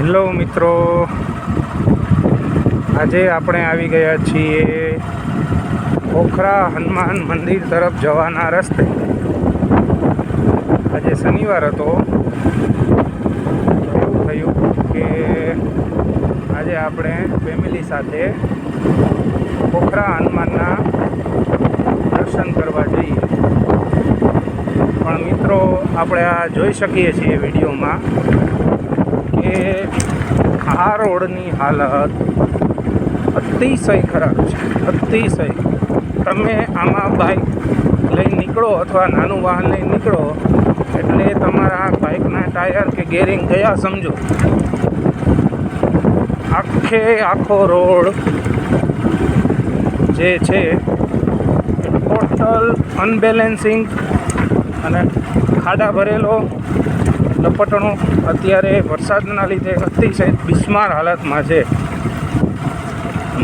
Hello મિત્રો. આજે આપણે આવી ગયા છીએ પોખરા હનુમાન મંદિર તરફ જવાના રસ્તે. આજે શનિવાર હતો. એવું થયું કે આજે આપણે ફેમિલી સાથે પોખરા હનુમાનના દર્શન કરવા જઈએ. પણ મિત્રો, આપણે આ જોઈ શકીએ છીએ વિડીયોમાં. કે આ રોડની હાલત અતિશય ખરાબ છે. અતિશય. તમે આમાં બાઇક લઈને નીકળો અથવા નાનું વાહન લઈને નીકળો, એટલે તમારા બાઇકના ટાયર કે ગેરિંગ ગયા સમજો. આખે આખો રોડ જે છે ટોટલ અનબેલેન્સિંગ અને ખાડા ભરેલો. લપટણો અત્યારે વરસાદના લીધે અતિશય બિસ્માર હાલતમાં છે.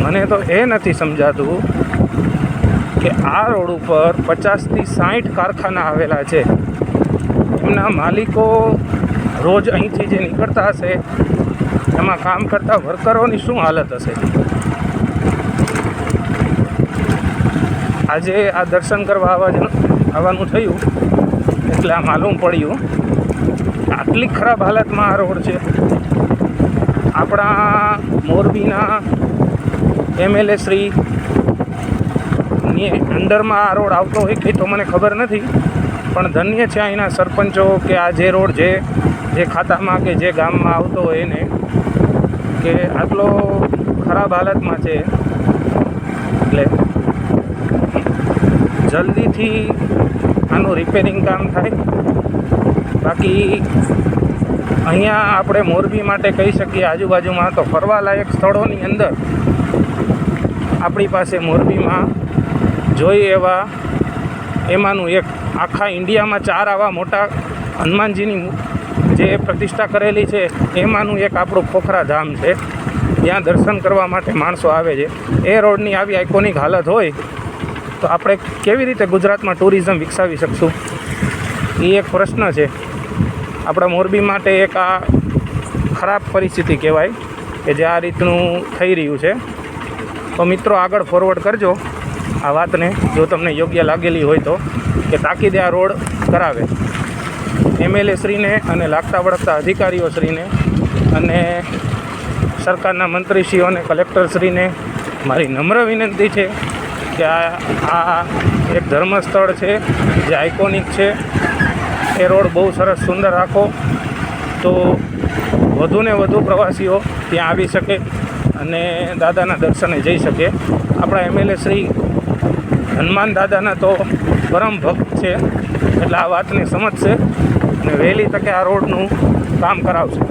મને તો એ નથી સમજાતું કે આ રોડ ઉપર પચાસથી સાઠ કારખાના આવેલા છે. એમના માલિકો રોજ અહીંથી જે નીકળતા હશે, એમાં કામ કરતા વર્કરોની શું હાલત હશે? આજે આ દર્શન કરવા આવવાનું થયું, એટલે આ માલુમ પડ્યું. આટલી ખરાબ હાલતમાં આ રોડ છે. આપણા મોરબીના એમએલએ શ્રી અંડરમાં આ રોડ આવતો હોય કે તો મને ખબર નથી, પણ ધન્ય છે અહીંના સરપંચો કે આ જે રોડ છે, જે ખાતામાં કે જે ગામમાં આવતો હોય એને, કે આટલો ખરાબ હાલતમાં છે. એટલે જલ્દીથી આનું રિપેરિંગ કામ થાય. બાકી અહીંયા આપણે મોરબી માટે કહી શકીએ આજુબાજુમાં તો ફરવાલાયક સ્થળોની અંદર આપણી પાસે મોરબીમાં જોઈએ એવા એમાંનું એક આખા ઇન્ડિયામાં ચાર આવા મોટા હનુમાનજીની જે પ્રતિષ્ઠા કરેલી છે, એમાંનું એક આપણું ખોખરા ધામ છે. ત્યાં દર્શન કરવા માટે માણસો આવે છે. એ રોડની આવી આઇકોનિક હાલત હોય તો આપણે કેવી રીતે ગુજરાતમાં ટુરિઝમ વિકસાવી શકશું? એ એક પ્રશ્ન છે. આપણા મોરબી માટે એક આ ખરાબ પરિસ્થિતિ કહેવાય કે જે આ રીતનું થઈ રહ્યું છે. તો મિત્રો આગળ ફોરવર્ડ કરજો આ વાતને, જો તમને યોગ્ય લાગેલી હોય તો, કે તાકીદે આ રોડ કરાવે. એમએલએ શ્રીને અને લાગતા વળગતા અધિકારીઓ શ્રીને અને સરકારના મંત્રીશ્રીઓને કલેક્ટરશ્રીને મારી નમ્ર વિનંતી છે કે આ આ એક ધર્મસ્થળ છે, જે આઇકોનિક છે એ રોડ બહુ સરસ સુંદર રાખો તો વધુને વધુ પ્રવાસીઓ ત્યાં આવી શકે અને દાદાના દર્શને જઈ શકે. આપણા એમએલએ શ્રી હનુમાન દાદાના તો પરમ ભક્ત છે. એટલે આ વાતને સમજશે અને વહેલી તકે આ રોડનું કામ કરાવશે.